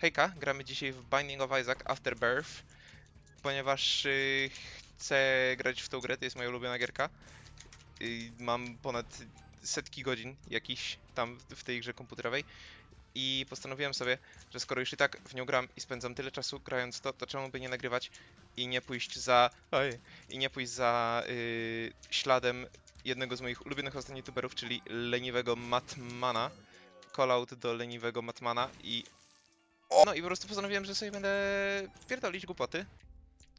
Hejka, gramy dzisiaj w Binding of Isaac Afterbirth, ponieważ y, chcę grać w tą grę, to jest moja ulubiona gierka. Y, mam ponad setki godzin jakiś tam w tej grze komputerowej i postanowiłem sobie, że skoro już i tak w nią gram i spędzam tyle czasu grając to, to czemu by nie nagrywać i nie pójść za... Oj, i nie pójść za y, śladem jednego z moich ulubionych ostatnich youtuberów, czyli leniwego Matmana. Call out do leniwego Matmana i no i po prostu postanowiłem, że sobie będę pierdolić głupoty.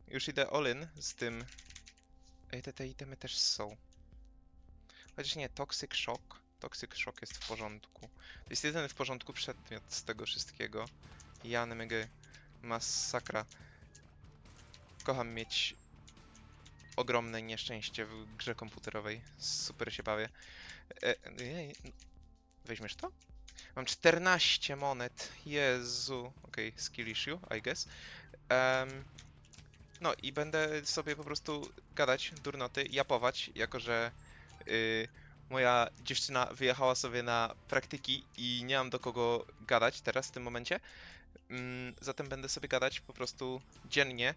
Już idę all in z tym. Ej, te, te itemy też są. Chociaż nie, Toxic Shock. Toxic Shock jest w porządku. To jest jedyny w porządku przedmiot z tego wszystkiego. Jan Mygy. Masakra. Kocham mieć ogromne nieszczęście w grze komputerowej. Super się bawię. E, ej, weźmiesz to? Mam 14 monet. Jezu. Okej, okay, skill issue, I guess. Em, no i będę sobie po prostu gadać durnoty, japować, jako że y, moja dziewczyna wyjechała sobie na praktyki i nie mam do kogo gadać teraz w tym momencie. Mm, zatem będę sobie gadać po prostu dziennie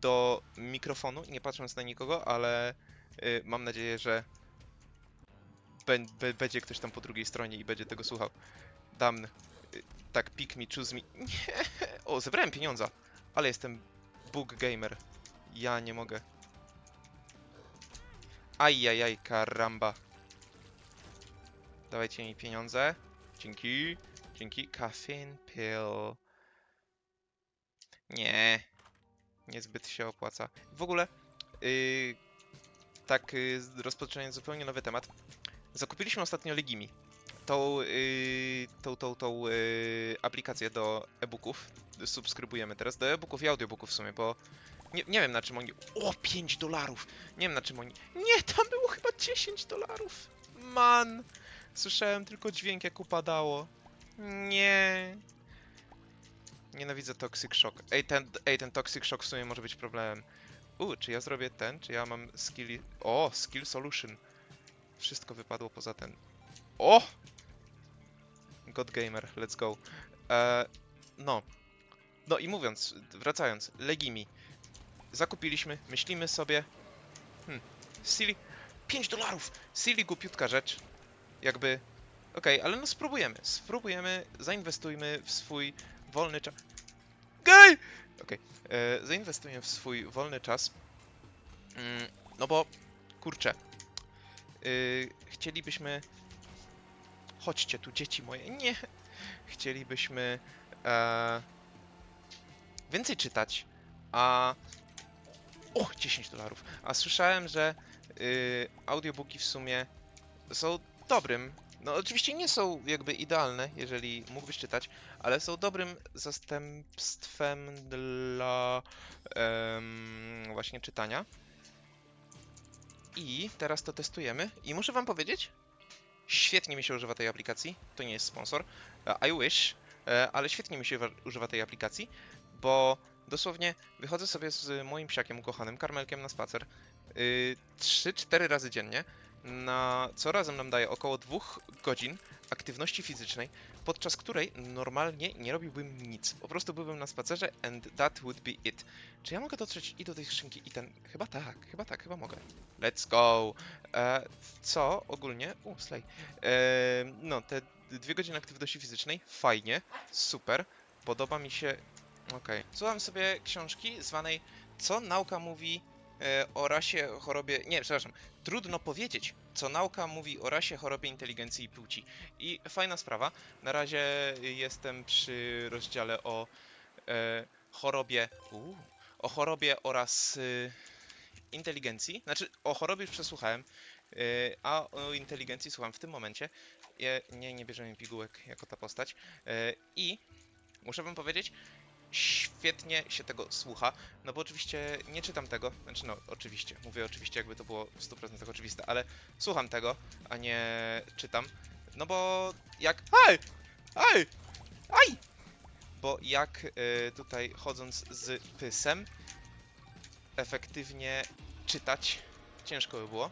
do mikrofonu, nie patrząc na nikogo, ale y, mam nadzieję, że będzie ktoś tam po drugiej stronie i będzie tego słuchał. Dam. y, Tak, pick me, choose me. Nie. O, zebrałem pieniądza. Ale jestem bug gamer. Ja nie mogę. Ajajaj, karamba. Dawajcie mi pieniądze. Dzięki. Dzięki. Caffeine pill. Nie. Niezbyt się opłaca. W ogóle, yy, tak yy, rozpoczynając zupełnie nowy temat. Zakupiliśmy ostatnio Legimi. Tą, yy, tą, tą, tą yy, aplikację do e-booków. Subskrybujemy teraz do e-booków i audiobooków w sumie, bo nie, nie wiem na czym oni... O, 5 dolarów! Nie wiem na czym oni... Nie, tam było chyba 10 dolarów! Man! Słyszałem tylko dźwięk jak upadało. Nie. Nienawidzę Toxic Shock. Ej, ten, ej, ten Toxic Shock w sumie może być problemem. U, czy ja zrobię ten? Czy ja mam skill... O, skill solution. Wszystko wypadło poza ten. O! God Gamer, let's go. E, no. No i mówiąc, wracając, Legimi. Zakupiliśmy, myślimy sobie. Hmm, silly. 5 dolarów! Silly głupiutka rzecz. Jakby. Okej, ale no spróbujemy. Spróbujemy, zainwestujmy w swój wolny czas. Gej! Okej, e, zainwestujemy w swój wolny czas. Mm, no bo, kurczę. Yy, chcielibyśmy. Chodźcie tu, dzieci moje. Nie! Chcielibyśmy e, więcej czytać. A. O, 10 dolarów. A słyszałem, że y, audiobooki w sumie są dobrym. No, oczywiście nie są jakby idealne, jeżeli mógłbyś czytać, ale są dobrym zastępstwem dla em, właśnie czytania. I teraz to testujemy. I muszę wam powiedzieć, świetnie mi się używa tej aplikacji. To nie jest sponsor. e, I wish, e, ale świetnie mi się wa- używa tej aplikacji, bo dosłownie wychodzę sobie z moim psiakiem ukochanym, karmelkiem na spacer y, 3-4 razy dziennie, na, co razem nam daje około 2 godzin aktywności fizycznej, podczas której normalnie nie robiłbym nic. Po prostu byłbym na spacerze and that would be it. Czy ja mogę dotrzeć i do tej skrzynki i ten... Chyba tak, chyba tak, chyba mogę. Let's go! E, co ogólnie... U, slay. E, no, te dwie godziny aktywności fizycznej, fajnie, super. Podoba mi się... Okej. Słucham sobie książki zwanej Co nauka mówi e, o rasie, chorobie... Nie, przepraszam. Trudno powiedzieć, co nauka mówi o rasie, chorobie, inteligencji i płci. I fajna sprawa. Na razie jestem przy rozdziale o e, chorobie... Uu, o chorobie oraz y, inteligencji. Znaczy, o chorobie już przesłuchałem, y, a o inteligencji słucham w tym momencie. Je, nie, nie bierzemy pigułek jako ta postać. Y, I muszę wam powiedzieć, świetnie się tego słucha, no bo oczywiście nie czytam tego, znaczy no oczywiście, mówię oczywiście jakby to było w 100% oczywiste, ale słucham tego, a nie czytam, no bo jak... Aj! Aj! Aj! Bo jak y, tutaj chodząc z pysem efektywnie czytać, ciężko by było.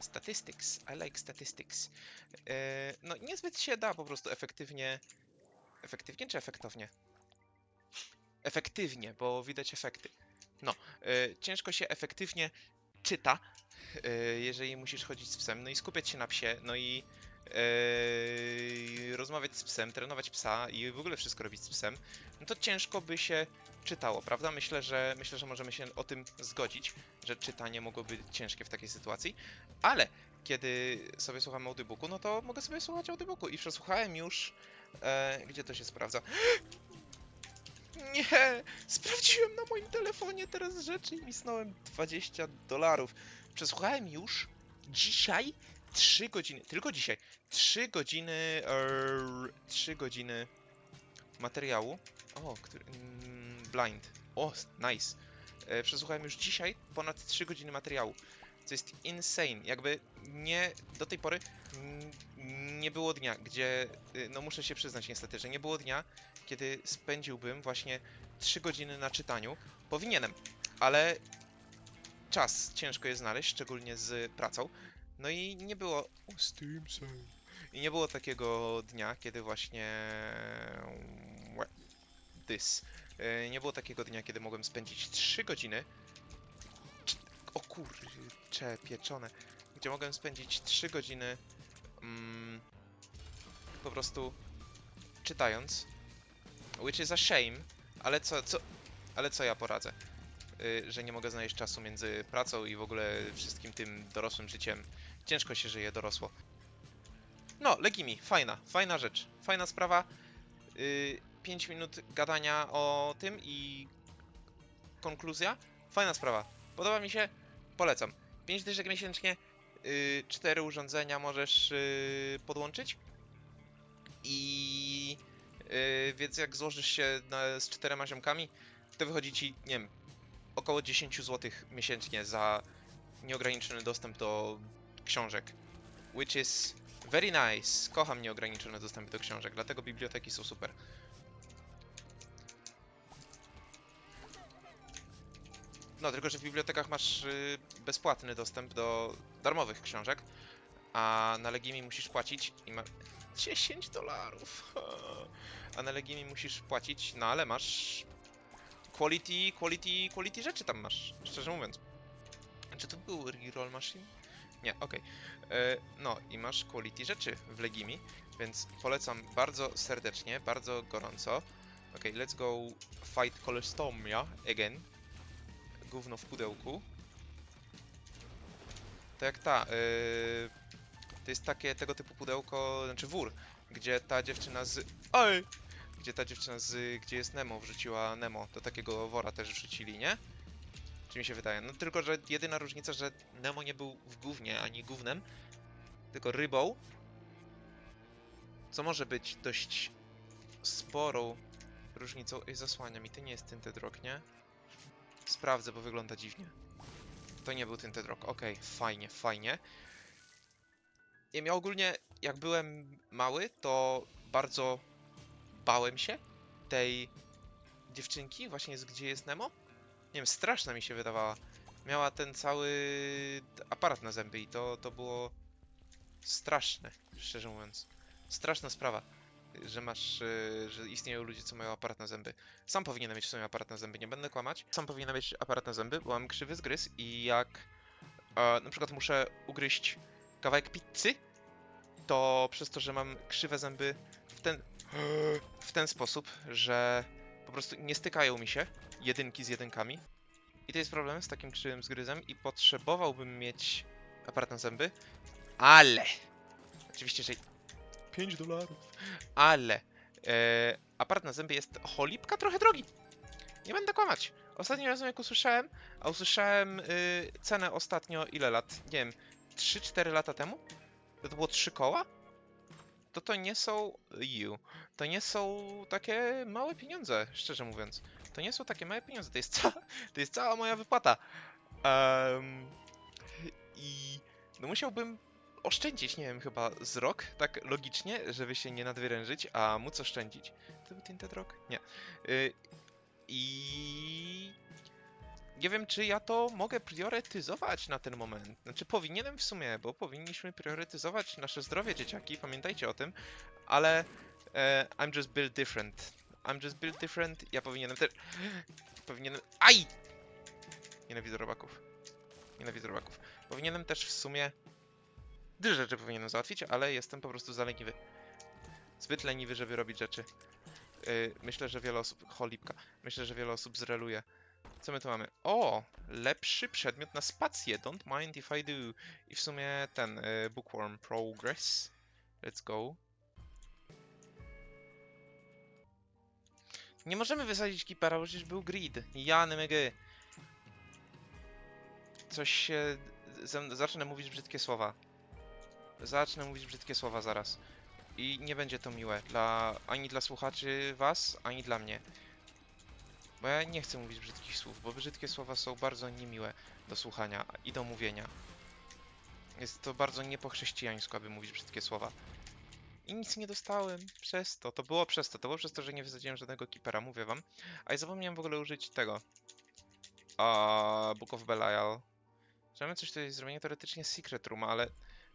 Statistics, I like statistics. E, no niezbyt się da po prostu efektywnie efektywnie czy efektownie? Efektywnie, bo widać efekty. No, y, ciężko się efektywnie czyta, y, jeżeli musisz chodzić z psem, no i skupiać się na psie, no i yy, rozmawiać z psem, trenować psa i w ogóle wszystko robić z psem, no to ciężko by się czytało, prawda? Myślę, że myślę, że możemy się o tym zgodzić, że czytanie mogłoby być ciężkie w takiej sytuacji, ale kiedy sobie słucham audiobooku, no to mogę sobie słuchać audiobooku i przesłuchałem już e, gdzie to się sprawdza? Nie! Sprawdziłem na moim telefonie teraz rzeczy i misnąłem 20 dolarów. Przesłuchałem już dzisiaj 3 godziny, tylko dzisiaj, 3 godziny, er, 3 godziny materiału. O, który, mm, blind. O, nice. E, przesłuchałem już dzisiaj ponad 3 godziny materiału. Co jest insane. Jakby nie, do tej pory nie było dnia, gdzie, y, no muszę się przyznać niestety, że nie było dnia, kiedy spędziłbym właśnie 3 godziny na czytaniu. Powinienem, ale czas ciężko jest znaleźć, szczególnie z pracą. No i nie było. I nie było takiego dnia, kiedy właśnie. This. E, Nie było takiego dnia, kiedy mogłem spędzić 3 godziny. O kurcze, pieczone. Gdzie mogłem spędzić 3 godziny. Mm, po prostu czytając. Which is a shame, ale co, co, ale co ja poradzę? Y, że nie mogę znaleźć czasu między pracą i w ogóle wszystkim tym dorosłym życiem. Ciężko się żyje dorosło. No, Legimi, fajna, fajna rzecz, fajna sprawa. 5 minut gadania o tym i konkluzja. Fajna sprawa. Podoba mi się, polecam. 5 dyszek miesięcznie, 4 urządzenia możesz y, podłączyć. I więc jak złożysz się na, z czterema ziomkami, to wychodzi ci, nie wiem, około 10 zł miesięcznie za nieograniczony dostęp do książek. Which is very nice. Kocham nieograniczony dostęp do książek, dlatego biblioteki są super. No, tylko że w bibliotekach masz y, bezpłatny dostęp do darmowych książek, a na Legimi musisz płacić i ma 10 dolarów. A na Legimi musisz płacić, no ale masz quality, quality, quality rzeczy tam masz, szczerze mówiąc. Czy to był reroll machine? Nie, okej. E, No i masz quality rzeczy w Legimi, więc polecam bardzo serdecznie, bardzo gorąco. Okej, let's go fight Colostomia again. Gówno w pudełku. To jak ta, e, to jest takie tego typu pudełko, znaczy wór, gdzie ta dziewczyna z... Oj! Gdzie ta dziewczyna z... Gdzie jest Nemo wrzuciła Nemo, do takiego wora też wrzucili, nie? Czy mi się wydaje? No tylko, że jedyna różnica, że Nemo nie był w gównie, ani gównem, tylko rybą. Co może być dość sporą różnicą. Ej, zasłania mi, to nie jest Tinted Rock, nie? Sprawdzę, bo wygląda dziwnie. To nie był Tinted Rock, okej, fajnie, fajnie. Ja ogólnie, jak byłem mały, to bardzo bałem się tej dziewczynki, właśnie z gdzie jest Nemo. Nie wiem, straszna mi się wydawała. Miała ten cały aparat na zęby i to, to było straszne, szczerze mówiąc. Straszna sprawa, że masz, y, że istnieją ludzie, co mają aparat na zęby. Sam powinienem mieć w sumie aparat na zęby, nie będę kłamać. Sam powinienem mieć aparat na zęby, bo mam krzywy zgryz i jak e, na przykład muszę ugryźć kawałek pizzy, to przez to, że mam krzywe zęby w ten, w ten sposób, że po prostu nie stykają mi się jedynki z jedynkami. I to jest problem z takim krzywym zgryzem i potrzebowałbym mieć aparat na zęby, ale oczywiście, że 5 dolarów, ale e, aparat na zęby jest cholipka trochę drogi. Nie będę kłamać. Ostatnim razem jak usłyszałem, a usłyszałem y, cenę ostatnio ile lat? Nie wiem, 3-4 lata temu? To, było 3 koła? To to nie są you. To nie są takie małe pieniądze, szczerze mówiąc. To nie są takie małe pieniądze, to jest, ca to jest cała moja wypłata. Em, I no musiałbym oszczędzić, nie wiem, chyba z rok, tak logicznie, żeby się nie nadwyrężyć, a móc oszczędzić. To był Tinted Rock? Nie. Y, I nie wiem, czy ja to mogę priorytetyzować na ten moment. Znaczy, powinienem w sumie, bo powinniśmy priorytetyzować nasze zdrowie, dzieciaki, pamiętajcie o tym, ale E, I'm just built different. I'm just built different. Ja powinienem też... Powinienem... Aj! Nienawidzę robaków. Nienawidzę robaków. Powinienem też w sumie... Dużo rzeczy powinienem załatwić, ale jestem po prostu za leniwy. Zbyt leniwy, żeby robić rzeczy. Yy, myślę, że wiele osób... Cholipka. Myślę, że wiele osób zreluje. Co my tu mamy? O! Lepszy przedmiot na spację. Don't mind if I do. I w sumie ten y, Bookworm Progress. Let's go. Nie możemy wysadzić Keepera, bo przecież był grid. Jany mygy. Coś się... Zacznę mówić brzydkie słowa. Zacznę mówić brzydkie słowa zaraz. I nie będzie to miłe dla ani dla słuchaczy was, ani dla mnie. Bo ja nie chcę mówić brzydkich słów, bo brzydkie słowa są bardzo niemiłe do słuchania i do mówienia. Jest to bardzo nie po chrześcijańsku, aby mówić brzydkie słowa. I nic nie dostałem przez to. To było przez to. To było przez to, że nie wysadziłem żadnego keepera, mówię wam. A i zapomniałem w ogóle użyć tego. A Book of Belial. Że mamy coś tutaj zrobienia teoretycznie Secret Room, ale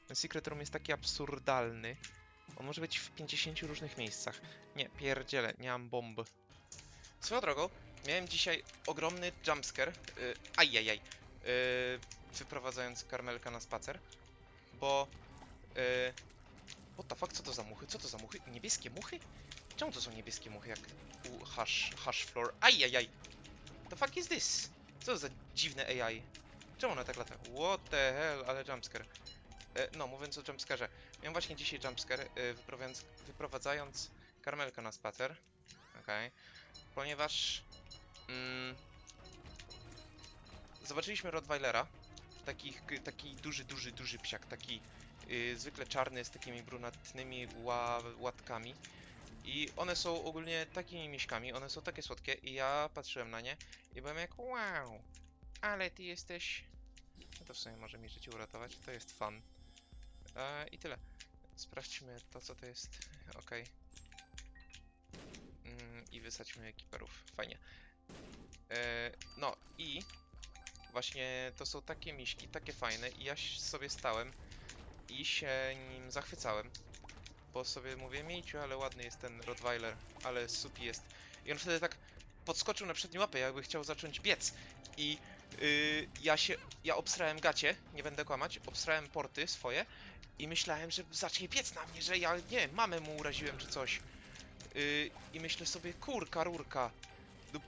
ten Secret Room jest taki absurdalny. On może być w 50 różnych miejscach. Nie, pierdziele, nie mam bomb. Swoją drogą, miałem dzisiaj ogromny jumpscare. Yy, ajajaj. Yy, wyprowadzając karmelka na spacer. Bo... Yy, what the fuck, co to za muchy? Co to za muchy? Niebieskie muchy? Czemu to są niebieskie muchy jak u hash, hash floor? Ajajaj. The fuck is this? Co za dziwne AI? Czemu one tak lata? What the hell, ale jumpscare. E, no, mówiąc o jumpscarze. Miałem właśnie dzisiaj jumpscare, e, wyprowadzając, wyprowadzając karmelka na spacer. Okej. Ponieważ... Mm, zobaczyliśmy Rottweilera. Takich, k- taki duży, duży, duży psiak. Taki y, zwykle czarny z takimi brunatnymi ła, łatkami. I one są ogólnie takimi miśkami, one są takie słodkie i ja patrzyłem na nie i byłem jak wow, ale ty jesteś... No to w sumie może mi życie uratować, to jest fun. E, I tyle. Sprawdźmy to, co to jest. Okej. Mm, I wysadźmy ekiperów. Fajnie. E, no i właśnie to są takie miśki, takie fajne i ja sobie stałem i się nim zachwycałem. Bo sobie mówię, miejciu, ale ładny jest ten Rottweiler, ale supi jest. I on wtedy tak podskoczył na przednie łapy, jakby chciał zacząć biec. I yy, ja się, ja obsrałem gacie, nie będę kłamać, obsrałem porty swoje i myślałem, że zacznie biec na mnie, że ja, nie, mamę mu uraziłem czy coś. Yy, I myślę sobie, kurka, rurka.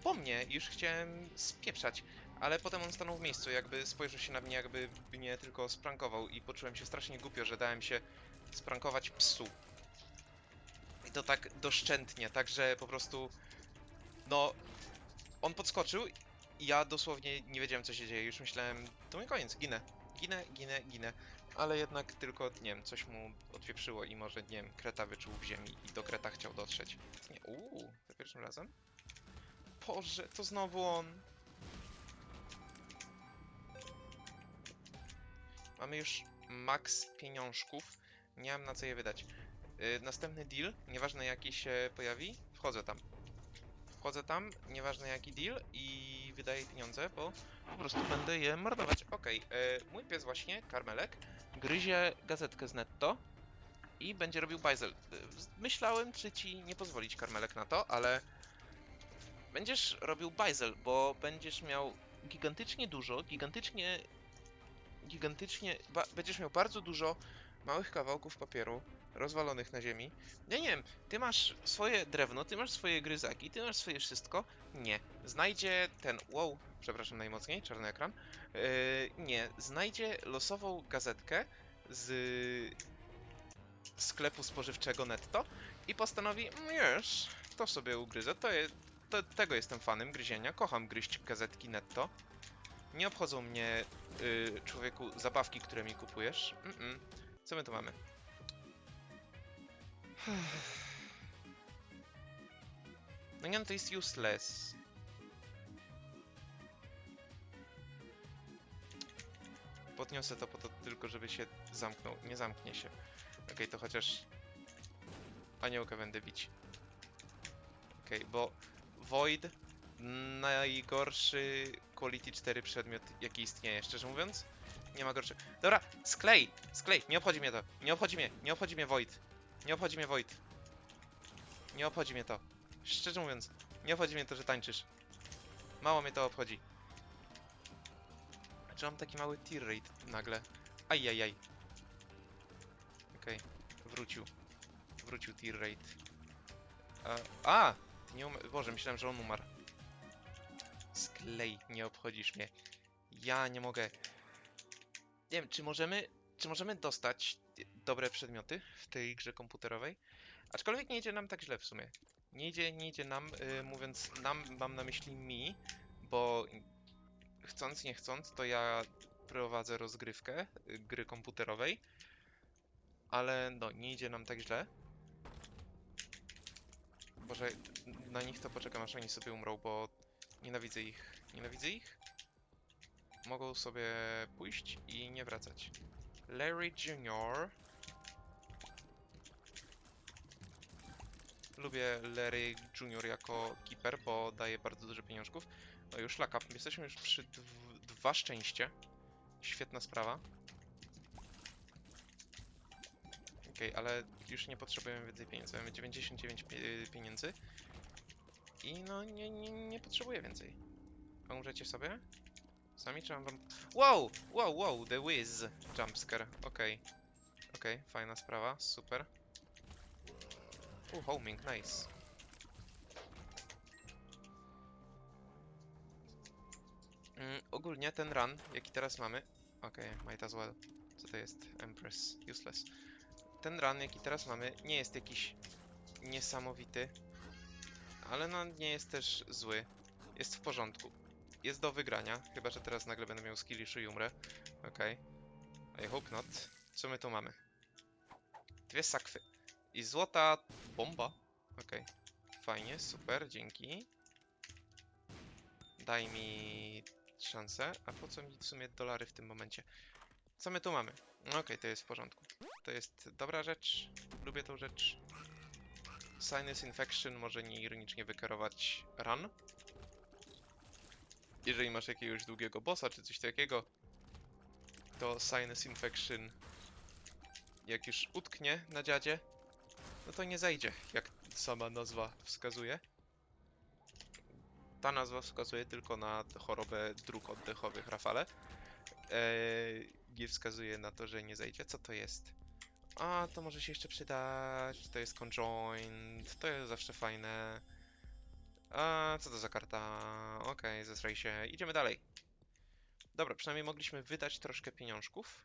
Po mnie, już chciałem spieprzać. Ale potem on stanął w miejscu, jakby spojrzał się na mnie, jakby mnie tylko sprankował i poczułem się strasznie głupio, że dałem się sprankować psu. I to tak doszczętnie, także po prostu no on podskoczył i ja dosłownie nie wiedziałem co się dzieje, już myślałem, to mój koniec, ginę, ginę, ginę, ginę, ale jednak tylko, nie wiem, coś mu odwieprzyło i może, nie wiem, kreta wyczuł w ziemi i do kreta chciał dotrzeć. Nie, uuu, za pierwszym razem? Boże, to znowu on. Mamy już max pieniążków. Nie mam na co je wydać. Yy, następny deal, nieważne jaki się pojawi, wchodzę tam. Wchodzę tam, nieważne jaki deal i wydaję pieniądze, bo po prostu będę je marnować. Okej, yy, mój pies właśnie, Karmelek, gryzie gazetkę z netto i będzie robił bajzel. Yy, myślałem, czy ci nie pozwolić, Karmelek, na to, ale będziesz robił bajzel, bo będziesz miał gigantycznie dużo, gigantycznie gigantycznie, będziesz miał bardzo dużo małych kawałków papieru rozwalonych na ziemi. Ja nie wiem, ty masz swoje drewno, ty masz swoje gryzaki, ty masz swoje wszystko. Nie. Znajdzie ten, wow, przepraszam najmocniej, czarny ekran. Yy, nie, znajdzie losową gazetkę z sklepu spożywczego netto i postanowi, "Mm, yes, to sobie ugryzę, to jest, tego jestem fanem gryzienia, kocham gryźć gazetki netto. Nie obchodzą mnie y, człowieku zabawki, które mi kupujesz. Mm-mm. Co my tu mamy? No nie, no to jest useless. Podniosę to po to tylko, żeby się zamknął. Nie zamknie się. Okej, to chociaż aniołka będę bić. Okej, bo Void najgorszy Quality 4 przedmiot, jaki istnieje, szczerze mówiąc. Nie ma gorszy. Dobra, sklej! Sklej! Nie obchodzi mnie to. Nie obchodzi mnie. Nie obchodzi mnie Void. Nie obchodzi mnie Void. Nie obchodzi mnie to. Szczerze mówiąc, nie obchodzi mnie to, że tańczysz. Mało mnie to obchodzi. Czy mam taki mały tear rate nagle? Ajajaj. Okej, wrócił. Wrócił tear rate. A, a! Ty nie um... Boże, myślałem, że on umarł. Sklej, nie obchodzisz mnie. Ja nie mogę. Nie wiem, czy możemy, czy możemy dostać dobre przedmioty w tej grze komputerowej? Aczkolwiek nie idzie nam tak źle w sumie. Nie idzie, nie idzie nam, y, mówiąc nam, mam na myśli mi, bo chcąc, nie chcąc, to ja prowadzę rozgrywkę y, gry komputerowej, ale no, nie idzie nam tak źle. Boże, na nich to poczekam aż oni sobie umrą, bo nienawidzę ich. Nienawidzę ich? Mogą sobie pójść i nie wracać. Larry Jr. Lubię Larry Jr. jako keeper, bo daje bardzo dużo pieniążków. No już laka, jesteśmy już przy dw dwa szczęście. Świetna sprawa. Okej, ale już nie potrzebujemy więcej pieniędzy. Mamy 99 pie pieniędzy. I no, nie, nie, nie potrzebuję więcej. Pomóżecie sobie? Sami czy mam wam... Wow! Wow, wow, the whiz! Jumpscare, okej. Okej, fajna sprawa, super. U, homing, nice. Mm, ogólnie ten run, jaki teraz mamy... Okej, might as well. Co to jest? Empress, useless. Ten run, jaki teraz mamy, nie jest jakiś niesamowity. Ale no, nie jest też zły. Jest w porządku. Jest do wygrania, chyba że teraz nagle będę miał skillishu i umrę. Okej. I hope not. Co my tu mamy? Dwie sakwy. I złota bomba. Okej. Fajnie, super, dzięki. Daj mi szansę. A po co mi w sumie dolary w tym momencie? Co my tu mamy? Okej, to jest w porządku. To jest dobra rzecz. Lubię tą rzecz. Sinus Infection może nieironicznie wykierować run. Jeżeli masz jakiegoś długiego bossa czy coś takiego, to Sinus Infection jak już utknie na dziadzie, no to nie zejdzie, jak sama nazwa wskazuje. Ta nazwa wskazuje tylko na chorobę dróg oddechowych, Rafale. Eee, nie wskazuje na to, że nie zejdzie. Co to jest? A, to może się jeszcze przydać. To jest conjoined. To jest zawsze fajne. A, co to za karta? Okej, zesraj się. Idziemy dalej. Dobra, przynajmniej mogliśmy wydać troszkę pieniążków.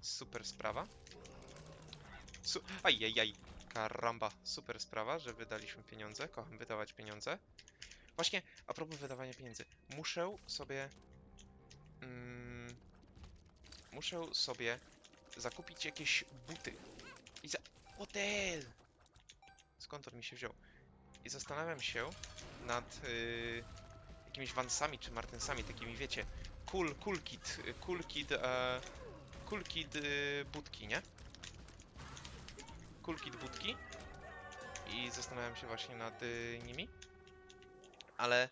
Super sprawa. Su Ajajaj, karamba. Super sprawa, że wydaliśmy pieniądze. Kocham wydawać pieniądze. Właśnie, a propos wydawania pieniędzy. Muszę sobie... Mm, muszę sobie zakupić jakieś buty. I za... What the hell? Skąd on mi się wziął? I zastanawiam się nad y, jakimiś Vansami czy Martensami, takimi wiecie, cool, cool kid, y, cool kid, e, cool kid y, budki, nie? Cool kid budki. I zastanawiam się właśnie nad y, nimi. Ale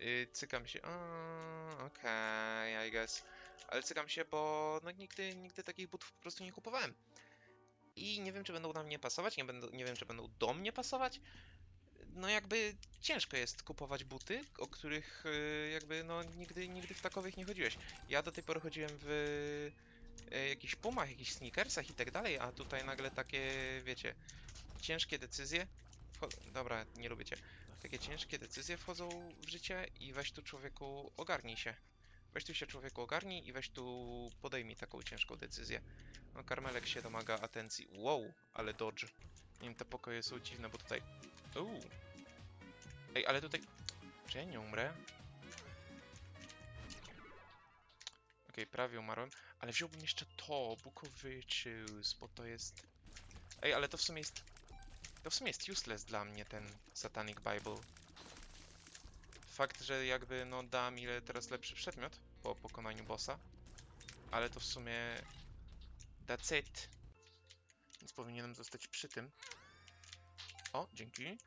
y, cykam się, a, okej, I guess. Ale cykam się, bo no nigdy, nigdy takich butów po prostu nie kupowałem. I nie wiem, czy będą na mnie pasować, nie, będą, nie wiem, czy będą do mnie pasować. No jakby ciężko jest kupować buty, o których y, jakby no nigdy, nigdy w takowych nie chodziłeś. Ja do tej pory chodziłem w y, jakichś pumach, jakichś sneakersach i tak dalej, a tutaj nagle takie, wiecie, ciężkie decyzje. Dobra, nie lubię cię. Takie ciężkie decyzje wchodzą w życie i weź tu człowieku ogarnij się. Weź tu się człowieku ogarnij i weź tu podejmij taką ciężką decyzję. No Karmelek się domaga atencji. Wow, ale dodge. Nie wiem, te pokoje są dziwne, bo tutaj... Uuu. Ej, ale tutaj... Czy ja nie umrę? Okej, prawie umarłem. Ale wziąłbym jeszcze to, Book of bo to jest... Ej, ale to w sumie jest... To w sumie jest useless dla mnie, ten Satanic Bible. Fakt, że jakby no da mi le- teraz lepszy przedmiot po pokonaniu bossa. Ale to w sumie... That's it. Więc powinienem zostać przy tym. O, dzięki.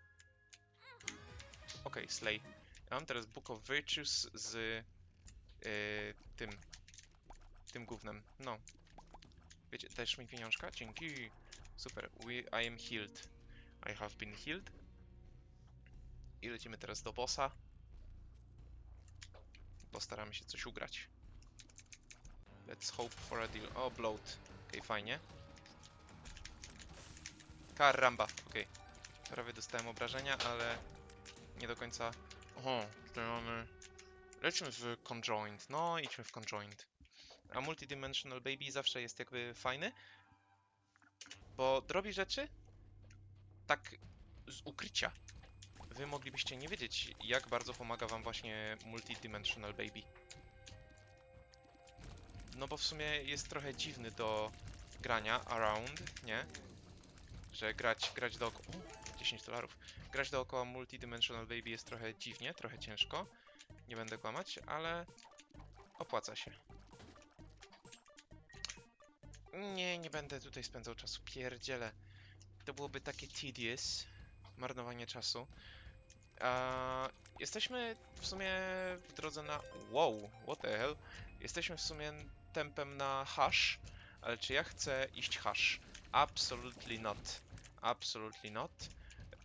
Okej, Slay. Ja mam teraz Book of Virtues z yy, tym tym gównem. No. Wiecie, dajesz mi pieniążka? Dzięki. Super. We, I am healed. I have been healed. I lecimy teraz do bossa. Postaramy się coś ugrać. Let's hope for a deal. O, bloat. Okej, fajnie. Karamba, okej. Prawie dostałem obrażenia, ale nie do końca. Oho, tutaj mamy. Lecimy w conjoint. No, idźmy w conjoint. A multidimensional baby zawsze jest jakby fajny, bo robi rzeczy tak z ukrycia. Wy moglibyście nie wiedzieć, jak bardzo pomaga wam właśnie multidimensional baby. No bo w sumie jest trochę dziwny do grania around, nie? Że grać, grać dookoła... O, 10 dolarów. Grać dookoła multidimensional baby jest trochę dziwnie, trochę ciężko. Nie będę kłamać, ale opłaca się. Nie, nie będę tutaj spędzał czasu. Pierdziele. To byłoby takie tedious. Marnowanie czasu. Jesteśmy w sumie w drodze na... Wow, what the hell? Jesteśmy w sumie tempem na hash, ale czy ja chcę iść hash? Absolutely not. Absolutely not.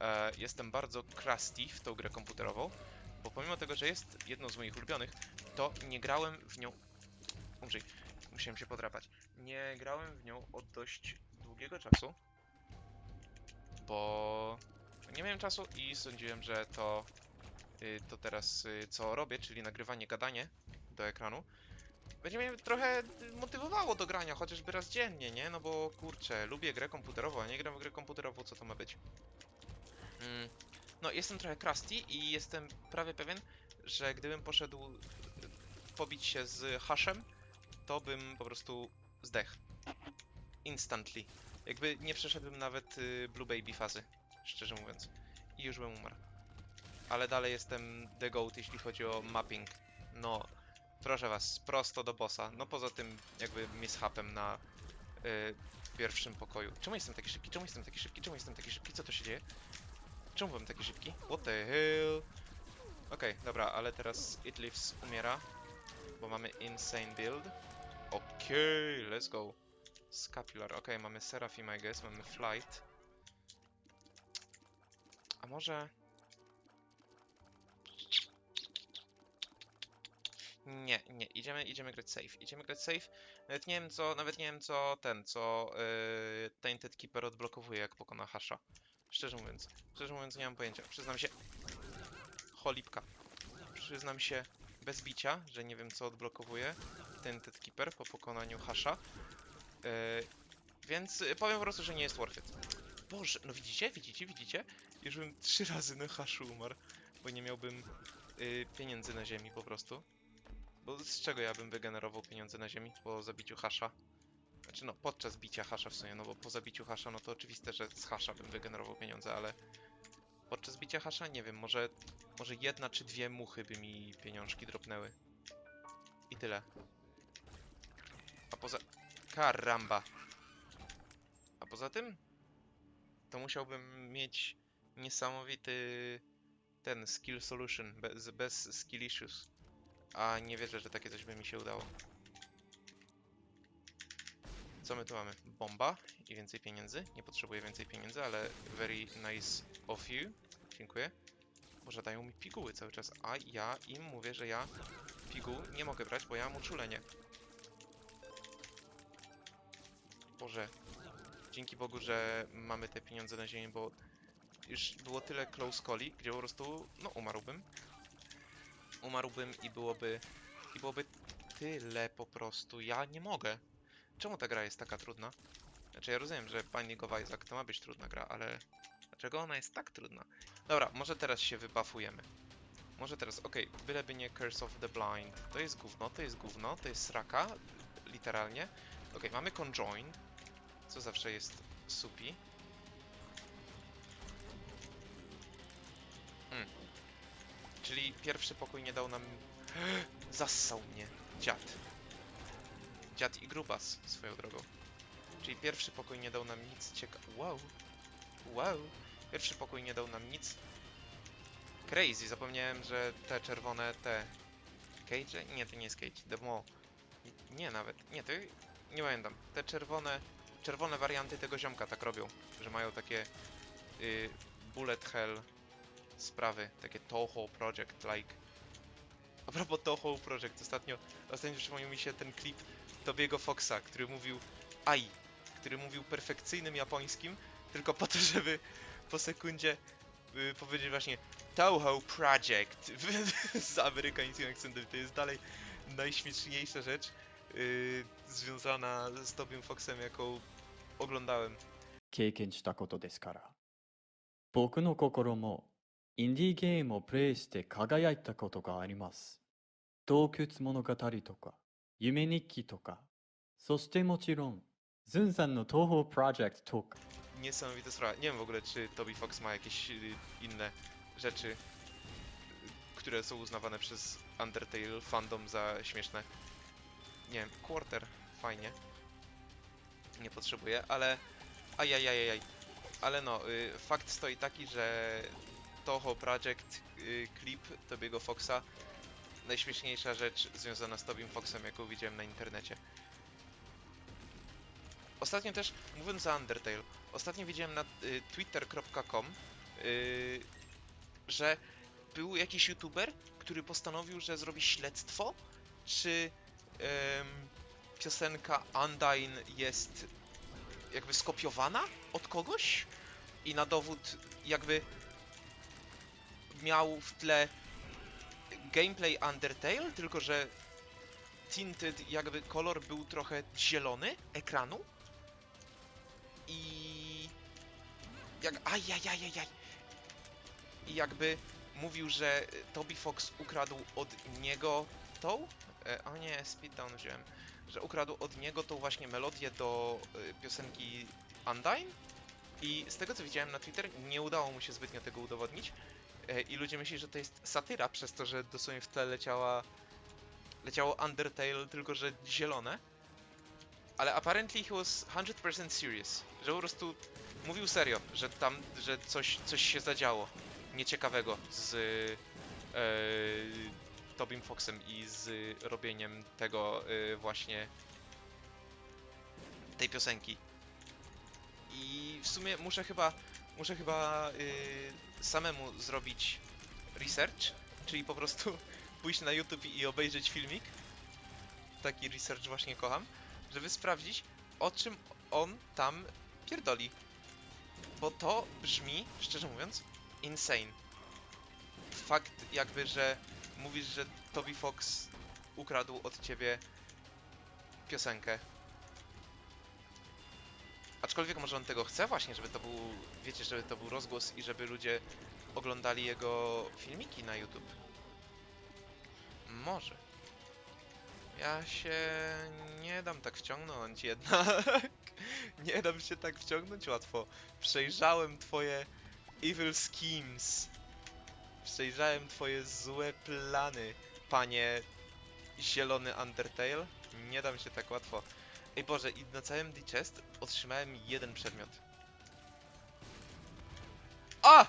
E, jestem bardzo crusty w tą grę komputerową, bo pomimo tego, że jest jedną z moich ulubionych, to nie grałem w nią... Umrzyj, musiałem się podrapać. Nie grałem w nią od dość długiego czasu, bo nie miałem czasu i sądziłem, że to, y, to teraz y, co robię, czyli nagrywanie, gadanie do ekranu, będzie mnie trochę motywowało do grania, chociażby raz dziennie, nie? No bo kurczę, lubię grę komputerową, a nie gram w grę komputerową, co to ma być? Mm, no, jestem trochę crusty i jestem prawie pewien, że gdybym poszedł y, pobić się z hashem, to bym po prostu zdech. Instantly. Jakby nie przeszedłbym nawet Blue Baby fazy, szczerze mówiąc. I już bym umarł. Ale dalej jestem the goat, jeśli chodzi o mapping. No, proszę was, prosto do bossa. No poza tym jakby mishapem na y, pierwszym pokoju. Czemu jestem taki szybki? Czemu jestem taki szybki? Czemu jestem taki szybki? Co to się dzieje? Czemu byłem taki szybki? What the hell? Okej, dobra, ale teraz It Lives umiera, bo mamy insane build. Okej, let's go. Scapular, okej, mamy Seraphim, I guess, mamy Flight. A może... Nie, nie, idziemy, idziemy grać safe, idziemy grać safe. Nawet nie wiem co, nawet nie wiem co ten, co yy, Tainted Keeper odblokowuje jak pokona hasza. Szczerze mówiąc, szczerze mówiąc nie mam pojęcia. Przyznam się... Cholipka. Przyznam się bez bicia, że nie wiem co odblokowuje Tainted Keeper po pokonaniu hasza. Yy, więc powiem po prostu, że nie jest worth it. Boże, no widzicie, widzicie, widzicie? Już bym trzy razy na haszu umarł, bo nie miałbym y, pieniędzy na ziemi po prostu. Bo z czego ja bym wygenerował pieniądze na ziemi po zabiciu hasza? Znaczy no, podczas bicia hasza w sumie, no bo po zabiciu hasza, no to oczywiste, że z hasza bym wygenerował pieniądze, ale podczas bicia hasza, nie wiem, może, może jedna czy dwie muchy by mi pieniążki dropnęły. I tyle. A poza... Karamba! A poza tym, to musiałbym mieć niesamowity ten skill solution, bez, bez skill issues. A nie wierzę, że takie coś by mi się udało. Co my tu mamy? Bomba i więcej pieniędzy. Nie potrzebuję więcej pieniędzy, ale very nice of you. Dziękuję. Może dają mi piguły cały czas, a ja im mówię, że ja piguł nie mogę brać, bo ja mam uczulenie. Boże. Dzięki Bogu, że mamy te pieniądze na ziemi, bo już było tyle close calli, gdzie po prostu, no umarłbym. Umarłbym i byłoby, i byłoby tyle po prostu. Ja nie mogę. Czemu ta gra jest taka trudna? Znaczy ja rozumiem, że Binding of Isaac to ma być trudna gra, ale dlaczego ona jest tak trudna? Dobra, może teraz się wybuffujemy. Może teraz, okej, byleby nie Curse of the Blind. To jest gówno, to jest gówno, to jest sraka, literalnie. Okej, mamy Conjoin, co zawsze jest supi. Czyli pierwszy pokój nie dał nam... Zassał mnie dziad. Dziad i grubas swoją drogą. Czyli pierwszy pokój nie dał nam nic cieka... Wow. Wow. Pierwszy pokój nie dał nam nic. Crazy, zapomniałem, że te czerwone, te... Cage? Nie, to nie jest Cage. Demo. Nie nawet. Nie, to... Nie pamiętam. Te czerwone... Czerwone warianty tego ziomka tak robią. Że mają takie... y, bullet hell sprawy, takie Toho Project like. A propos Toho Project, ostatnio, ostatnio przypomniał mi się ten klip Tobiego Foxa, który mówił ai, który mówił perfekcyjnym japońskim, tylko po to, żeby po sekundzie y, powiedzieć właśnie Toho Project z amerykańskim akcentem. To jest dalej najśmieszniejsza rzecz y, związana z Tobiem Foxem, jaką oglądałem. 経験したことですから僕の心も インディーゲームをプレイして輝いたことがあります洞窟物語とか夢日記とかそしてもちろんズンさんの東宝プロジェクトとか Niesamowita sprawa. Nie wiem w ogóle, czy Toby Fox ma jakieś y, inne rzeczy, y, które są uznawane przez Undertale fandom za śmieszne. Nie wiem, Quarter, fajnie. Nie potrzebuję, ale... Ajajajajaj. Ale no, y, fakt stoi taki, że Toho Project, y, klip Tobiego Foxa, najśmieszniejsza rzecz związana z Tobim Foxem, jaką widziałem na internecie. Ostatnio też, mówiąc o Undertale, ostatnio widziałem na y, twitter.com, y, że był jakiś youtuber, który postanowił, że zrobi śledztwo, czy em, piosenka Undyne jest jakby skopiowana od kogoś i na dowód jakby miał w tle gameplay Undertale, tylko że tinted jakby kolor był trochę zielony ekranu. I jak ajajajajaj. I jakby mówił, że Toby Fox ukradł od niego tą e, o nie, speeddown wziąłem że ukradł od niego tą właśnie melodię do e, piosenki Undyne. I z tego co widziałem na Twitter nie udało mu się zbytnio tego udowodnić i ludzie myśleli, że to jest satyra przez to, że dosłownie w tle leciała leciało Undertale, tylko że zielone ale apparently he was 100% serious, że po prostu mówił serio, że tam, że coś, coś się zadziało nieciekawego z e, Tobim Foxem i z robieniem tego e, właśnie tej piosenki. I w sumie muszę chyba muszę chyba e, samemu zrobić research, czyli po prostu pójść na YouTube i obejrzeć filmik. Taki research właśnie kocham żeby sprawdzić, o czym on tam pierdoli. Bo to brzmi, szczerze mówiąc, insane. Fakt jakby, że mówisz, że Toby Fox ukradł od ciebie piosenkę. Aczkolwiek może on tego chce właśnie, żeby to był, wiecie, żeby to był rozgłos i żeby ludzie oglądali jego filmiki na YouTube. Może. Ja się nie dam tak wciągnąć jednak. nie dam się tak wciągnąć łatwo. Przejrzałem twoje evil schemes. Przejrzałem twoje złe plany, panie zielony Undertale. Nie dam się tak łatwo. Ej Boże, i na całym D-Chest otrzymałem jeden przedmiot. A!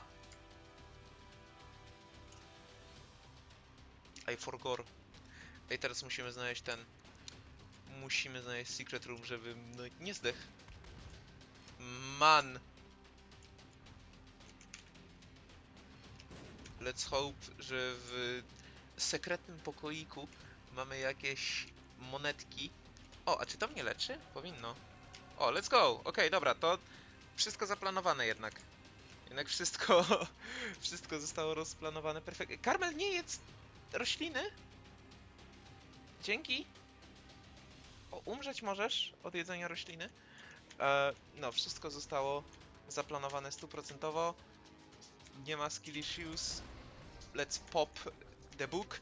I forgot. Ej, teraz musimy znaleźć ten... Musimy znaleźć secret room, żeby no, nie zdech. Man! Let's hope, że w sekretnym pokoiku mamy jakieś monetki. O, a czy to mnie leczy? Powinno. O, let's go! Okej, dobra, to wszystko zaplanowane jednak. Jednak wszystko, wszystko zostało rozplanowane perfeknie. Karmel nie jedz rośliny? Dzięki. O, umrzeć możesz od jedzenia rośliny. E, no, wszystko zostało zaplanowane stuprocentowo. Nie ma skill issues. Let's pop the book.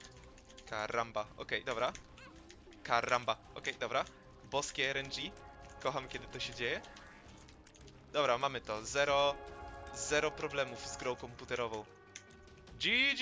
Karamba. Okej, dobra. Karamba. Okej, dobra. Boskie RNG. Kocham, kiedy to się dzieje. Dobra, mamy to. Zero, zero problemów z grą komputerową. GG!